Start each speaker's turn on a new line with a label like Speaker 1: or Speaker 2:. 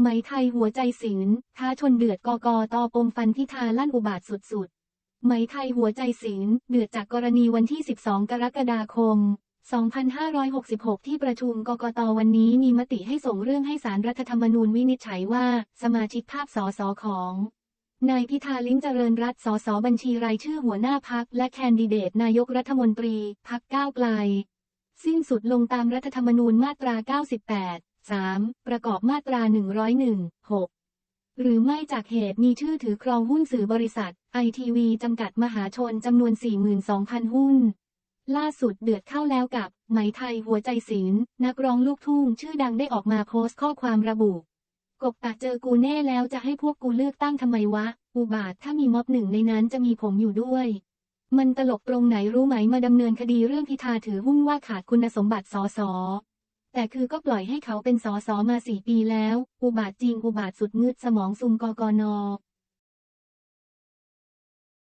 Speaker 1: ไหมไทยหัวใจศิลป์ท้าชนเดือดกกตปมฟันพิธาลั่นอุบาทสุดๆ ไหมไทยหัวใจศิลป์เดือดจากกรณีวันที่ 12 กรกฎาคม 2566 ที่ประชุมกกตวันนี้มีมติให้ส่งเรื่องให้สารรัฐธรรมนูญวินิจฉัยว่า สมาชิกภาพสสของนายพิธาลิ้มเจริญรัตสสบัญชีรายชื่อหัวหน้าพักและแคนดิเดตนายกรัฐมนตรีพักก้าวไกล สิ้นสุดลงตามรัฐธรรมนูญมาตรา 98 3. ประกอบมาตรา 101 6 หรือไม่จากเหตุมีชื่อถือครองหุ้นสื่อบริษัทไอทีวีจำกัดมหาชนจำนวน 42,000 หุ้น ล่าสุดเดือดเข้าแล้วกับ ไหมไทยหัวใจศิลป์นักร้องลูกทุ่งชื่อดังได้ออกมาโพสต์ข้อความระบุ กบตะเจอกูแน่แล้วจะให้พวกกูเลือกตั้งทำไมวะ อุบาทถ้ามีม็อบหนึ่งในนั้นจะมีผมอยู่ด้วยมันตลกตรงไหนรู้ไหมมาดำเนินคดีเรื่องพิธาถือหุ้นว่าขาดคุณสมบัติสส แต่คือก็ปล่อยให้เขาเป็นสอสอมาสี่ปีแล้ว อุบาทจริงอุบาทสุดงึดสมองซุมกกน